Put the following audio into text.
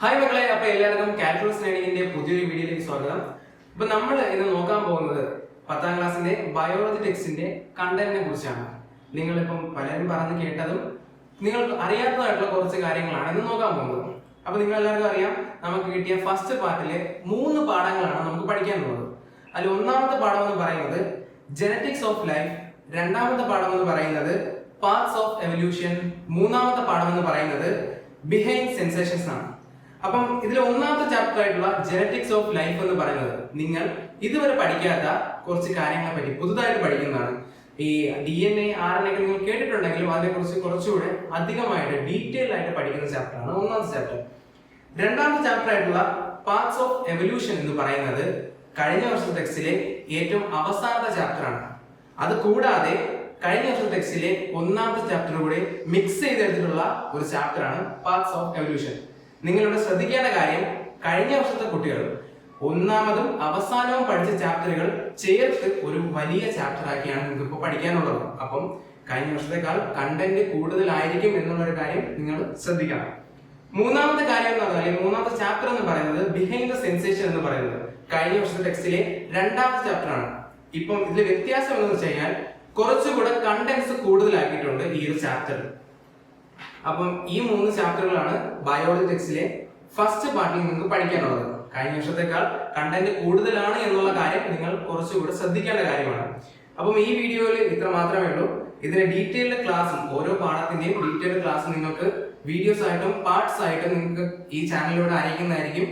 Hi മക്കളെ അപ്പൊ എല്ലാവർക്കും കാൽക്കുലസ് ലേണിംഗിന്റെ പുതിയൊരു വീഡിയോയിലേക്ക് സ്വാഗതം. അപ്പൊ നമ്മൾ ഇന്ന് നോക്കാൻ പോകുന്നത് പത്താം ക്ലാസ്സിന്റെ ബയോളജി ടെക്സ്റ്റിന്റെ കണ്ടന്റിനെ കുറിച്ചാണ്. നിങ്ങളിപ്പം പലരും പറഞ്ഞു കേട്ടതും നിങ്ങൾക്ക് അറിയാത്തതായിട്ടുള്ള കുറച്ച് കാര്യങ്ങളാണ് ഇന്ന് നോക്കാൻ പോകുന്നത്. അപ്പൊ നിങ്ങൾ എല്ലാവർക്കും അറിയാം നമുക്ക് കിട്ടിയ ഫസ്റ്റ് പാർട്ടിലെ മൂന്ന് പാഠങ്ങളാണ് നമുക്ക് പഠിക്കാൻ പഠിക്കാനുള്ളത് അതിൽ ഒന്നാമത്തെ പാഠം എന്ന് പറയുന്നത് ജനറ്റിക്സ് ഓഫ് ലൈഫ് രണ്ടാമത്തെ പാഠം എന്ന് പറയുന്നത് പാർട്സ് ഓഫ് എവല്യൂഷൻ മൂന്നാമത്തെ പാഠം എന്ന് പറയുന്നത് ബിഹൈൻഡ് സെൻസേഷൻസ് ആണ്. അപ്പം ഇതിലെ ഒന്നാമത്തെ ചാപ്റ്റർ ആയിട്ടുള്ള ജനറ്റിക്സ് ഓഫ് ലൈഫ് എന്ന് പറയുന്നത് നിങ്ങൾ ഇതുവരെ പഠിക്കാത്ത കുറച്ച് കാര്യങ്ങളെ പറ്റി പുതുതായിട്ട് പഠിക്കുന്നതാണ്. ഈ D N A R N ഒക്കെ നിങ്ങൾ കേട്ടിട്ടുണ്ടെങ്കിലും അതിനെക്കുറിച്ച് കുറച്ചുകൂടെ അധികമായിട്ട് ഡീറ്റെയിൽ ആയിട്ട് പഠിക്കുന്ന ചാപ്റ്ററാണ് ഒന്നാമത്തെ ചാപ്റ്റർ രണ്ടാമത്തെ ചാപ്റ്റർ ആയിട്ടുള്ള പാർട്സ് ഓഫ് എവല്യൂഷൻ എന്ന് പറയുന്നത് കഴിഞ്ഞ വർഷത്തെ ടെക്സ്റ്റിലെ ഏറ്റവും അവസാനത്തെ ചാപ്റ്ററാണ് അത് കൂടാതെ കഴിഞ്ഞ വർഷത്തെ ടെക്സ്റ്റിലെ ഒന്നാമത്തെ ചാപ്റ്റർ കൂടെ മിക്സ് ചെയ്തെടുത്തിട്ടുള്ള ഒരു ചാപ്റ്ററാണ് പാർട്സ് ഓഫ് എവല്യൂഷൻ നിങ്ങളിവിടെ ശ്രദ്ധിക്കേണ്ട കാര്യം കഴിഞ്ഞ വർഷത്തെ കുട്ടികൾ ഒന്നാമതും അവസാനവും പഠിച്ച ചാപ്റ്ററുകൾ ചേർത്ത് ഒരു വലിയ ചാപ്റ്റർ ആക്കിയാണ് നിങ്ങൾക്ക് ഇപ്പോൾ പഠിക്കാനുള്ളത്. അപ്പം കഴിഞ്ഞ വർഷത്തെക്കാൾ കണ്ടന്റ് കൂടുതലായിരിക്കും എന്നുള്ള ഒരു കാര്യം നിങ്ങൾ ശ്രദ്ധിക്കണം. മൂന്നാമത്തെ കാര്യം എന്ന് പറഞ്ഞാൽ മൂന്നാമത്തെ ചാപ്റ്റർ എന്ന് പറയുന്നത് ബിഹൈൻഡ് ദ സെൻസേഷൻ എന്ന് പറയുന്നത്. കഴിഞ്ഞ വർഷത്തെ ടെക്സ്റ്റിലെ രണ്ടാമത്തെ ചാപ്റ്റർ ആണ്. ഇപ്പം ഇതിൽ വ്യത്യാസം എന്ന് വെച്ച് കഴിഞ്ഞാൽ കുറച്ചുകൂടെ കണ്ടന്റ്സ് കൂടുതലാക്കിയിട്ടുണ്ട് ഈ ഒരു ചാപ്റ്ററിൽ അപ്പം ഈ മൂന്ന് ചാപ്റ്ററുകളാണ് ബയോളജി ടെക്സ്റ്റിലെ ഫസ്റ്റ് പാർട്ടിൽ നിങ്ങൾക്ക് പഠിക്കാനുള്ളത്. കഴിഞ്ഞ വർഷത്തേക്കാൾ കണ്ടന്റ് കൂടുതലാണ് എന്നുള്ള കാര്യം നിങ്ങൾ കുറച്ചുകൂടെ ശ്രദ്ധിക്കേണ്ട കാര്യമാണ്. അപ്പം ഈ വീഡിയോയിൽ ഇത്ര മാത്രമേ ഉള്ളൂ. ഇതിന്റെ ഡീറ്റെയിൽഡ് ക്ലാസ്സും ഓരോ പാഠത്തിന്റെയും ഡീറ്റെയിൽഡ് ക്ലാസ് നിങ്ങൾക്ക് വീഡിയോസ് ആയിട്ടും പാർട്സ് ആയിട്ടും നിങ്ങൾക്ക് ഈ ചാനലിലൂടെ അറിയിക്കുന്നതായിരിക്കും.